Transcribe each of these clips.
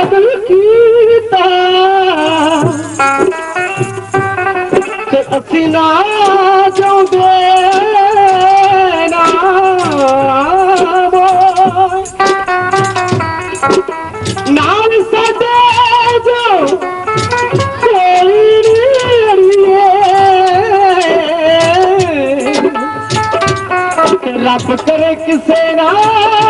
ਦਿਲ ਕੀਤਾ ਤੇ ਅਸੀਂ ਨਾ ਚਾਹੁੰਦੇ ਨਾ ਮੋਏ। ਨਾਲ ਸਾਡੇ ਜੋ ਕੋਈ ਨੀ ਅੜੀਏ। ਰੱਬ ਕਰੇ ਕਿਸੇ ਨਾਲ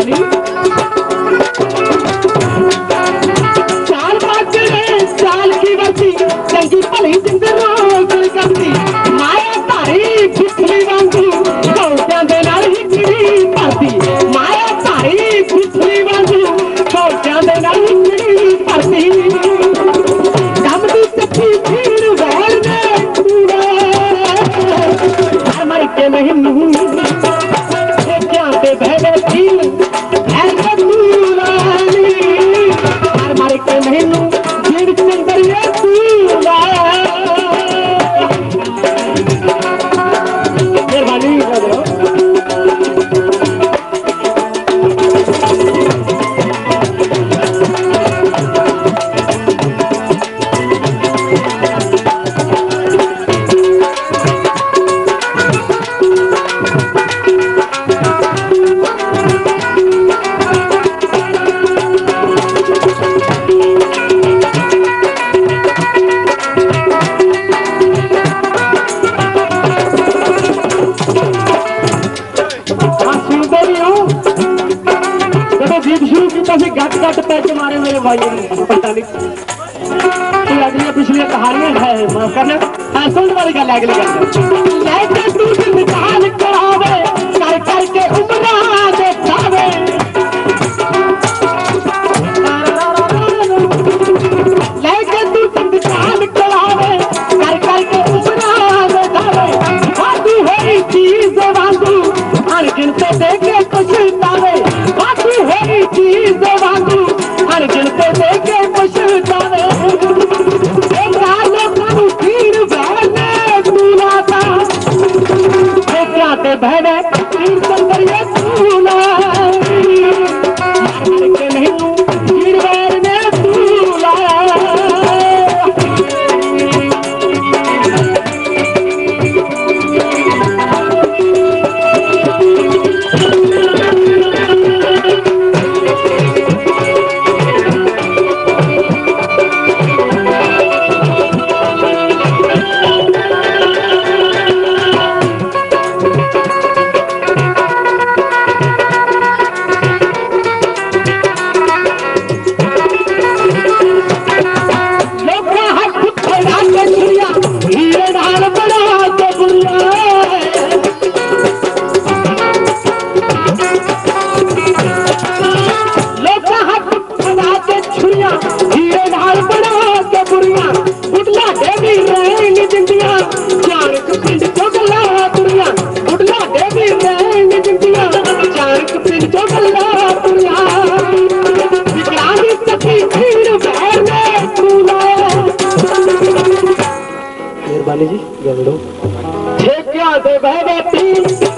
वाली चाल पाँच चाल की बची चंगी भली ज़िंदगी रोकल करती। माया तारी बिजली वांगू कौटियाँ दे नाल हिकड़ी भरती माया तारी बिजली वांगू कौटियाँ दे नाल हिकड़ी भरती नहीं ਸੀ ਗੱਟ ਗੱਟ ਮਾਰੇ ਮੇਰੇ ਭਾਈ ਨੇ। ਪਤਾ ਨਹੀਂ ਇਹ ਅਗਲੀਆਂ ਪਿਛਲੀਆਂ ਕਹਾਣੀਆਂ ਹੈ ਮੈਂ ਕਰਨਾ। ਹਾਂ ਵਾਲੀ ਗੱਲ ਹੈ, ਅਗਲੀ ਗੱਲ। भरा लीजिए ठेका दे भगवती